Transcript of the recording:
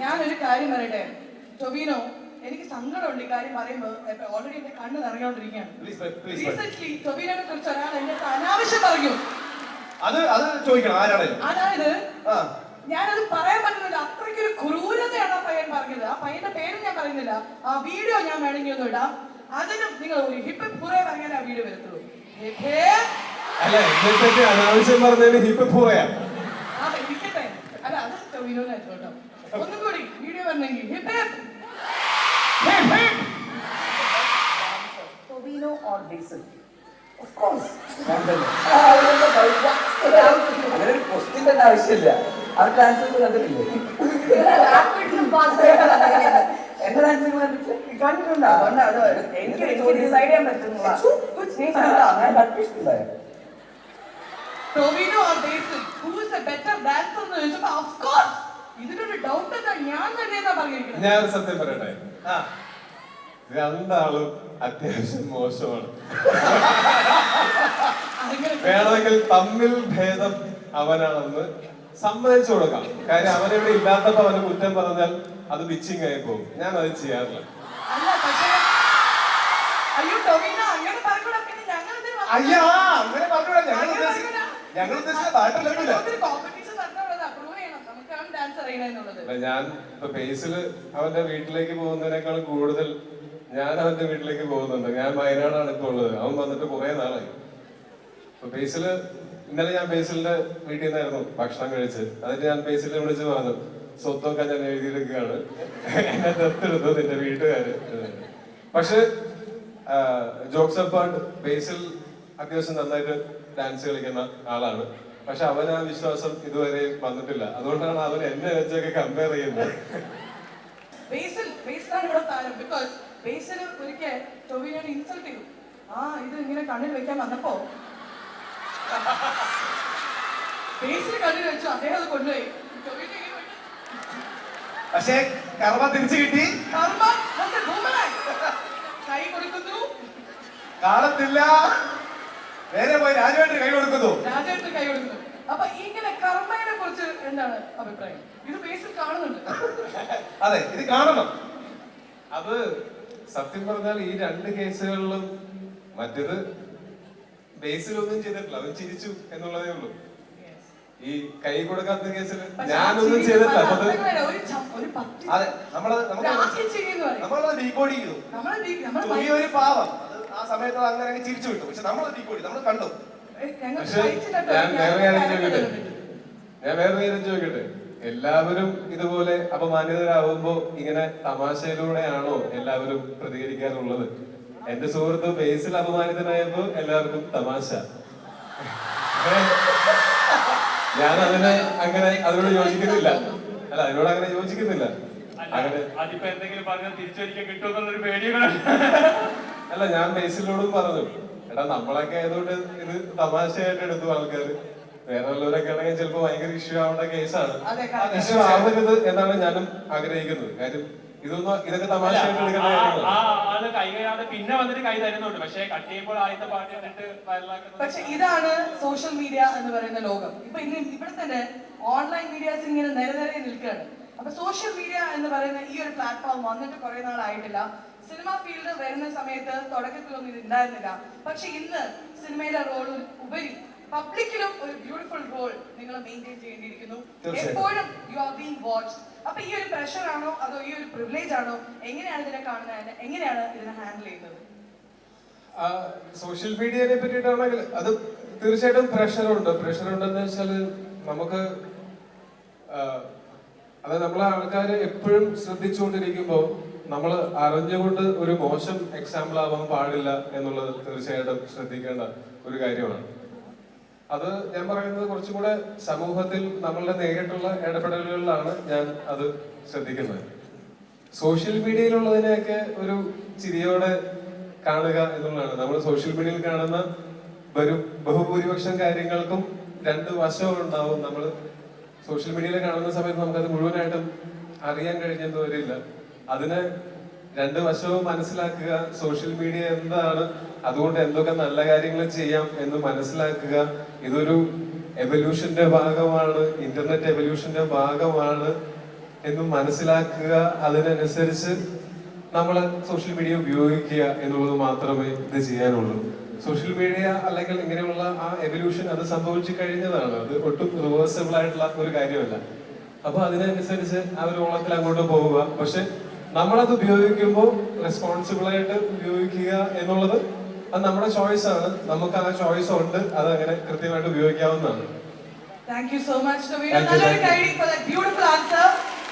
ഞാനൊരു കാര്യം പറയട്ടെ? ടൊവിനോ എനിക്ക് സങ്കടമുണ്ട് ഈ കാര്യം പറയുമ്പോൾ. ഓൾറെഡി എന്റെ കണ്ണ് നിറഞ്ഞോണ്ടിരിക്കുകയാണ്. റീസെന്റ് ടൊവിനോനെ കുറിച്ച് ഒരാൾ എന്റെ അനാവശ്യം പറഞ്ഞു. അത് അത് ചോദിക്കണം അതായത് ഞാനത് പറയാൻ പറ്റുന്നില്ല. അത്രയ്ക്ക് ഒരു ക്രൂരതയാണ് ആ പയ്യൻ പറഞ്ഞത്. ആ പയ്യന്റെ പേര് ഞാൻ പറയുന്നില്ല. ആ വീഡിയോ ഞാൻ വേണമെങ്കിൽ ഒന്നും ഇടാം. അതിനും നിങ്ങൾ ഒരു ഹിപ്പ് പുറേ പറഞ്ഞാൽ ആ വീഡിയോ വരത്തുള്ളൂ. അല്ല അനാവശ്യം പറഞ്ഞതിന് ഹിപ്പ് പുറയാ ആ ഇരിക്കട്ടെ. അല്ല അത് ടൊവിനോനായിരുന്നു കേട്ടോ. വീഡിയോ വന്നെങ്കിൽ hip hip hip Tobino or Basil? Of course. അങ്ങനെ ഒരു ക്വസ്റ്റ്യന്റെ ആവശ്യമില്ല. അവരുടെ ആൻസർ കണ്ടിട്ടില്ലേ? എന്റെ ആൻസർ കണ്ടിട്ടില്ല? കണ്ടിട്ടുണ്ട്. അതുകൊണ്ട് അത് എനിക്ക് ഡിസൈഡ് ചെയ്യാൻ പറ്റുന്നില്ല. Tovino or Basil who is a better dancer എന്ന് ചോദിച്ചപ്പോൾ ഓഫ് കോഴ്സ് ഇതിനൊരു ഡൗട്ട് എന്താ? ഞാൻ തന്നെയെന്നാ പറഞ്ഞിരിക്കുന്നത്. ഞാൻ ഒരു സത്യം പറയട്ടെ? രണ്ടാളും അത്യാവശ്യം മോശമാണ്. വേണമെങ്കിൽ തമ്മിൽ ഭേദം അവനാണെന്ന് സമ്മതിച്ചു കൊടുക്കാം. കാര്യം അവനിവിടെ ഇല്ലാത്തപ്പോ അവന് കുറ്റം പറഞ്ഞാൽ അത് ബിച്ചിങ് ആയി പോകും. ഞാൻ അത് ചെയ്യാറില്ല അയ്യാ അങ്ങനെ പറഞ്ഞൂടാ. ഞങ്ങൾ ഞങ്ങൾ ഉദ്ദേശിച്ച പറഞ്ഞൂടാ. അല്ല ഞാൻ ഇപ്പൊ ബേസിൽ അവന്റെ വീട്ടിലേക്ക് പോകുന്നതിനേക്കാൾ കൂടുതൽ ഞാൻ അവന്റെ വീട്ടിലേക്ക് പോകുന്നുണ്ട്. ഞാൻ വയനാടാണ് ഇപ്പൊ ഉള്ളത്. അവൻ വന്നിട്ട് കുറെ നാളായി. അപ്പൊ ബേസിൽ ഇന്നലെ ഞാൻ ബേസിലിന്റെ വീട്ടിൽ നിന്നായിരുന്നു ഭക്ഷണം കഴിച്ച്. അതിന് ഞാൻ ബേസിലിനെ വിളിച്ച് പറഞ്ഞു സ്വത്തൊക്കെ ഞാൻ എഴുതിയെടുക്കുകയാണ്. എന്നെ ദത്തെടുത്തു നിന്റെ വീട്ടുകാര്? പക്ഷെ ജോക്സ് അപ്പാണ്ട് ബേസിൽ അത്യാവശ്യം നന്നായിട്ട് ഡാൻസ് കളിക്കുന്ന ആളാണ്. പക്ഷെ അവൻ ആ വിശ്വാസം ഇതുവരെ വന്നിട്ടില്ല. അതുകൊണ്ടാണ് അവൻ എന്നെ വെച്ചൊക്കെ കമ്പയർ ചെയ്യുന്നത്. ബേസിൽ ബേസിലാണ് ഇവിടെ താരം. ബിക്കോസ് ബേസിൽ ഒരിക്കൽ ടൊവിനോനെ ഇൻസൾട്ട് ചെയ്തു. ആ ഇത് ഇങ്ങനെ കണ്ണിൽ വെക്കാൻ വന്നപ്പോ? ബേസിൽ കണ്ണിൽ വെച്ചു. അദ്ദേഹം അത് കൊണ്ടുപോയി. ടൊവിനോ ഇങ്ങനെ വിട്ടു. പക്ഷേ കർമ്മ തിരിച്ചു കിട്ടി. കർമ്മ. കൈ കൊടുക്കുന്നു. കാണത്തില്ല. നേരെ പോയി രാജുവായിട്ട് കൈ കൊടുക്കുന്നു. രാജേന്ദ്രൻ കൈ കൊടുക്കുന്നത് അപ്പൊ ഇങ്ങനെ കർമ്മയെ കുറിച്ച് എന്താണ് അഭിപ്രായം? ഇത് ബേസിൽ കാണുന്നുണ്ട്. അതെ ഇത് കാണണം. അത് സത്യം പറഞ്ഞാൽ ഈ രണ്ട് കേസുകളിലും മറ്റേത് ബേസിലൊന്നും ചെയ്തിട്ടില്ല. അത് ചിരിച്ചു എന്നുള്ളതേ ഉള്ളൂ. ഈ കൈ കൊടുക്കാത്ത കേസിൽ ഞാനൊന്നും ചെയ്തിട്ടില്ല. അത് നമ്മൾ നമ്മളത് ഡീകോഡ് ചെയ്തു. ഒരു പാവം. ആ സമയത്ത് അങ്ങനെ ചിരിച്ചു വിട്ടു. പക്ഷെ നമ്മൾ ഡീകോഡ് നമ്മൾ കണ്ടു. പക്ഷെ ഞാൻ വേറെ കാര്യം ചോദിക്കട്ടെ? ഞാൻ ഞാൻ വേറെ കാര്യം ചോദിക്കട്ടെ? എല്ലാവരും ഇതുപോലെ അപമാനിതരാകുമ്പോ ഇങ്ങനെ തമാശയിലൂടെയാണോ എല്ലാവരും പ്രതികരിക്കാറുള്ളത് എന്റെ സുഹൃത്ത് ബേസിൽ അപമാനിതനായപ്പോ എല്ലാവർക്കും തമാശ. ഞാൻ അതിനെ അങ്ങനെ അതിനോട് യോജിക്കുന്നില്ല. അല്ല അതിനോട് അങ്ങനെ യോജിക്കുന്നില്ല. അങ്ങനെ അതിപ്പോ എന്തെങ്കിലും പറഞ്ഞാൽ തിരിച്ചൊരിക്കൽ കിട്ടുമെന്നുള്ളൊരു പേടിയാണ് അല്ല ഞാൻ ബേസിലോടും പറഞ്ഞു. എടാ നമ്മളൊക്കെ ആയതുകൊണ്ട് ഇത് തമാശയായിട്ട് എടുത്തു ആൾക്കാർ വേറെ ഉള്ളവരൊക്കെ ആണെങ്കിൽ ചിലപ്പോ ഭയങ്കര ഇഷ്യൂ ആവേണ്ട കേസാണ്. അതെ. ഇഷ്യൂ ആവരുത് എന്നാണ് ഞാനും ആഗ്രഹിക്കുന്നത്. കാര്യം ഇതൊന്നും ഇതൊക്കെ തമാശയായിട്ട് എടുക്കുന്ന ആൾ കൈ കഴിയാതെ പിന്നെ വന്നിട്ട് കൈ തരുന്നുണ്ട്. പക്ഷെ കട്ട് ചെയ്യുമ്പോൾ ആദ്യത്തെ പാട്ട് കണ്ടിട്ട് വൈറലാക്കുന്നത് പക്ഷെ ഇതാണ് സോഷ്യൽ മീഡിയ എന്ന് പറയുന്ന ലോകം. ഇപ്പൊ ഇന്ന് ഇവിടെ തന്നെ ഓൺലൈൻ മീഡിയാസ് ഇങ്ങനെ നിര നിരയെ നിൽക്കുകയാണ്. അപ്പൊ സോഷ്യൽ മീഡിയ എന്ന് പറയുന്ന ഈ ഒരു പ്ലാറ്റ്ഫോം വന്നിട്ട് കുറെ നാളായിട്ടില്ല. സിനിമ ഫീൽഡ് വരുന്ന സമയത്ത് തുടക്കത്തിലൊന്നും ഇത് ഉണ്ടായിരുന്നില്ല പക്ഷെ ഇന്ന് സിനിമയിലെ റോൾ ഉപരി പബ്ലിക്കിലും ഒരു ബ്യൂട്ടിഫുൾ റോൾ നിങ്ങൾ മെയിന്റെയിൻ ചെയ്യേണ്ടിയിരിക്കുന്നു. എപ്പോഴും യു ആർ ബീങ് വാച്ച് അപ്പൊ ഈ ഒരു പ്രഷർ ആണോ അതോ ഈ ഒരു പ്രിവിലേജ് ആണോ? എങ്ങനെയാണ് ഇതിനെ കാണുന്നത്? എങ്ങനെയാണ് ഇതിനെ ഹാൻഡിൽ ചെയ്യുന്നത്? സോഷ്യൽ മീഡിയയെ പറ്റിയിട്ടാണെങ്കിൽ അത് തീർച്ചയായിട്ടും പ്രഷറുണ്ട് പ്രഷർ ഉണ്ടെന്ന് വെച്ചാൽ നമുക്ക് അത് നമ്മളെ ആൾക്കാർ എപ്പോഴും ശ്രദ്ധിച്ചുകൊണ്ടിരിക്കുമ്പോൾ നമ്മൾ അറിഞ്ഞുകൊണ്ട് ഒരു മോശം എക്സാമ്പിൾ ആവാൻ പാടില്ല എന്നുള്ളത് തീർച്ചയായിട്ടും ശ്രദ്ധിക്കേണ്ട ഒരു കാര്യമാണ്. അത് ഞാൻ പറയുന്നത് കുറച്ചുകൂടെ സമൂഹത്തിൽ നമ്മളുടെ നേരിട്ടുള്ള ഇടപെടലുകളിലാണ് ഞാൻ അത് ശ്രദ്ധിക്കുന്നത്. സോഷ്യൽ മീഡിയയിലുള്ളതിനെയൊക്കെ ഒരു ചിരിയോടെ കാണുക എന്നുള്ളതാണ്. നമ്മൾ സോഷ്യൽ മീഡിയയിൽ കാണുന്ന ബഹുഭൂരിപക്ഷം കാര്യങ്ങൾക്കും രണ്ട് വശവും ഉണ്ടാവും നമ്മൾ സോഷ്യൽ മീഡിയയിൽ കാണുന്ന സമയത്ത് നമുക്കത് മുഴുവനായിട്ടും അറിയാൻ കഴിഞ്ഞെന്ന് വരില്ല. അതിന് രണ്ട് വശവും മനസ്സിലാക്കുക സോഷ്യൽ മീഡിയ എന്താണ് അതുകൊണ്ട് എന്തൊക്കെ നല്ല കാര്യങ്ങൾ ചെയ്യാം എന്ന് മനസ്സിലാക്കുക. ഇതൊരു എവല്യൂഷന്റെ ഭാഗമാണ് ഇന്റർനെറ്റ് എവല്യൂഷന്റെ ഭാഗമാണ് എന്ന് മനസ്സിലാക്കുക. അതിനനുസരിച്ച് നമ്മൾ സോഷ്യൽ മീഡിയ ഉപയോഗിക്കുക എന്നുള്ളത് മാത്രമേ ഇത് ചെയ്യാനുള്ളൂ. സോഷ്യൽ മീഡിയ അല്ലെങ്കിൽ ഇങ്ങനെയുള്ള ആ എവല്യൂഷൻ അത് സംഭവിച്ചു കഴിഞ്ഞതാണ്. അത് ഒട്ടും റിവേഴ്സിബിൾ ആയിട്ടുള്ള ഒരു കാര്യമല്ല. അപ്പൊ അതിനനുസരിച്ച് ആ ഒരു ഓളത്തിൽ അങ്ങോട്ട് പോവുക. പക്ഷെ നമ്മളത് ഉപയോഗിക്കുമ്പോൾ റെസ്പോൺസിബിൾ ആയിട്ട് ഉപയോഗിക്കുക എന്നുള്ളത് അത് നമ്മുടെ ചോയ്സ് ആണ്. നമുക്ക് ആ ചോയ്സ് ഉണ്ട്. അത് അങ്ങനെ കൃത്യമായിട്ട് ഉപയോഗിക്കാവുന്നതാണ്. You, Another thank you. guiding